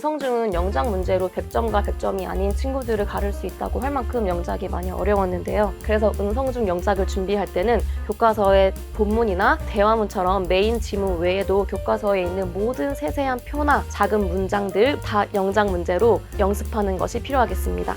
응성중은 영작 문제로 100점과 100점이 아닌 친구들을 가를 수 있다고 할 만큼 영작이 많이 어려웠는데요. 그래서 응성중 영작을 준비할 때는 교과서의 본문이나 대화문처럼 메인 지문 외에도 교과서에 있는 모든 세세한 표나 작은 문장들 다 영작 문제로 연습하는 것이 필요하겠습니다.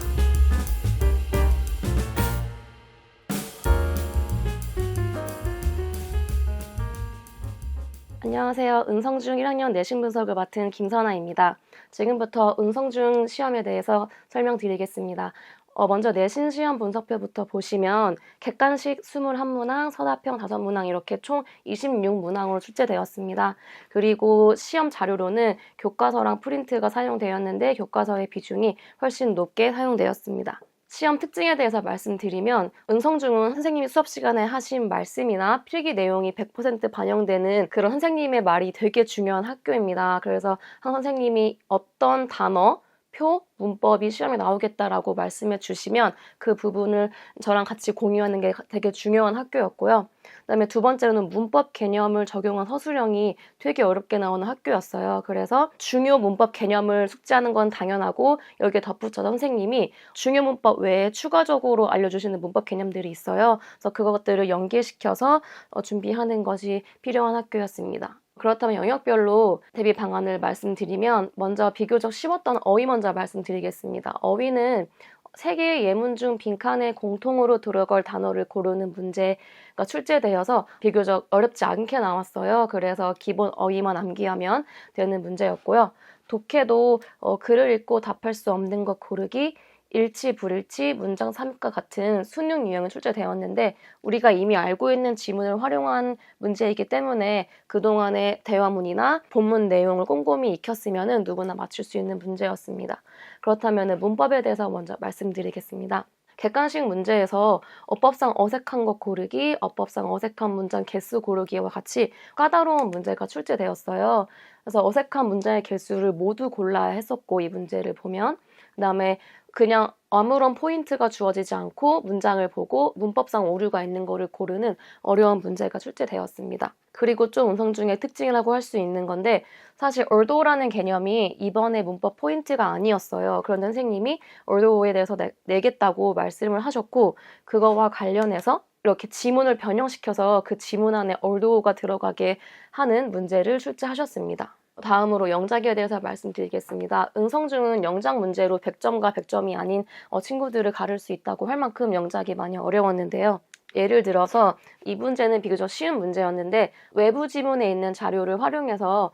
안녕하세요. 은성중 1학년 내신 분석을 맡은 김선아입니다. 지금부터 은성중 시험에 대해서 설명드리겠습니다. 어, 먼저 내신 시험 분석표부터 보시면 객관식 21문항, 서답형 5문항 이렇게 총 26문항으로 출제되었습니다. 그리고 시험 자료로는 교과서랑 프린트가 사용되었는데 교과서의 비중이 훨씬 높게 사용되었습니다. 시험 특징에 대해서 말씀드리면 은성중은 선생님이 수업 시간에 하신 말씀이나 필기 내용이 100% 반영되는 그런 선생님의 말이 되게 중요한 학교입니다. 그래서 한 선생님이 어떤 단어, 표, 문법이 시험에 나오겠다라고 말씀해 주시면 그 부분을 저랑 같이 공유하는 게 되게 중요한 학교였고요. 그다음에 두 번째로는 문법 개념을 적용한 서술형이 되게 어렵게 나오는 학교였어요. 그래서 중요 문법 개념을 숙지하는 건 당연하고 여기에 덧붙여서 선생님이 중요 문법 외에 추가적으로 알려주시는 문법 개념들이 있어요. 그래서 그것들을 연계시켜서 어, 준비하는 것이 필요한 학교였습니다. 그렇다면 영역별로 대비 방안을 말씀드리면 먼저 비교적 쉬웠던 어휘 먼저 말씀드리겠습니다. 어휘는 세 개의 예문 중 빈칸에 공통으로 들어갈 단어를 고르는 문제가 출제되어서 비교적 어렵지 않게 나왔어요. 그래서 기본 어휘만 암기하면 되는 문제였고요. 독해도 어, 글을 읽고 답할 수 없는 것 고르기, 일치, 불일치, 문장 삽입과 같은 수능 유형이 출제되었는데 우리가 이미 알고 있는 지문을 활용한 문제이기 때문에 그동안의 대화문이나 본문 내용을 꼼꼼히 익혔으면 누구나 맞출 수 있는 문제였습니다. 그렇다면 문법에 대해서 먼저 말씀드리겠습니다. 객관식 문제에서 어법상 어색한 것 고르기, 어법상 어색한 문장 개수 고르기와 같이 까다로운 문제가 출제되었어요. 그래서 어색한 문장의 개수를 모두 골라야 했었고 이 문제를 보면 그 다음에 그냥 아무런 포인트가 주어지지 않고 문장을 보고 문법상 오류가 있는 거를 고르는 어려운 문제가 출제되었습니다. 그리고 좀 음성 중의 특징이라고 할 수 있는 건데 사실 얼도라는 개념이 이번에 문법 포인트가 아니었어요. 그런데 선생님이 얼도에 대해서 내, 내겠다고 말씀을 하셨고 그거와 관련해서 이렇게 지문을 변형시켜서 그 지문 안에 얼도가 들어가게 하는 문제를 출제하셨습니다. 다음으로 영작에 대해서 말씀드리겠습니다. 응성중은 영작 문제로 100점과 100점이 아닌 어, 친구들을 가를 수 있다고 할 만큼 영작이 많이 어려웠는데요. 예를 들어서 이 문제는 비교적 쉬운 문제였는데 외부 지문에 있는 자료를 활용해서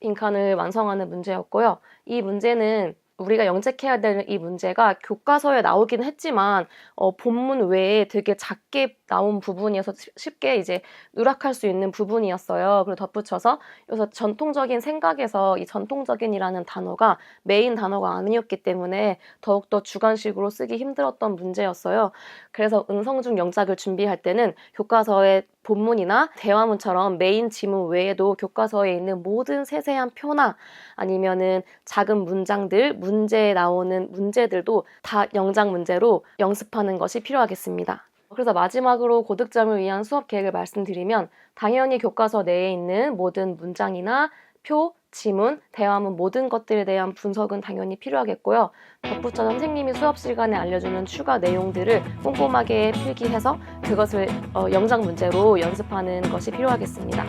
빈칸을 완성하는 문제였고요. 이 문제는 우리가 영책해야 되는 이 문제가 교과서에 나오긴 했지만 어, 본문 외에 되게 작게 나온 부분이어서 쉽게 이제 누락할 수 있는 부분이었어요. 그리고 덧붙여서 여기서 전통적인 생각에서 이 전통적인이라는 단어가 메인 단어가 아니었기 때문에 더욱더 주관식으로 쓰기 힘들었던 문제였어요. 그래서 응성중 영작을 준비할 때는 교과서의 본문이나 대화문처럼 메인 지문 외에도 교과서에 있는 모든 세세한 표나 아니면은 작은 문장들, 문제에 나오는 문제들도 다 영작 문제로 연습하는 것이 필요하겠습니다. 그래서 마지막으로 고득점을 위한 수업 계획을 말씀드리면 당연히 교과서 내에 있는 모든 문장이나 표, 지문, 대화문 모든 것들에 대한 분석은 당연히 필요하겠고요. 덧붙여 선생님이 수업 시간에 알려주는 추가 내용들을 꼼꼼하게 필기해서 그것을 어, 영작 문제로 연습하는 것이 필요하겠습니다.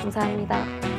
감사합니다.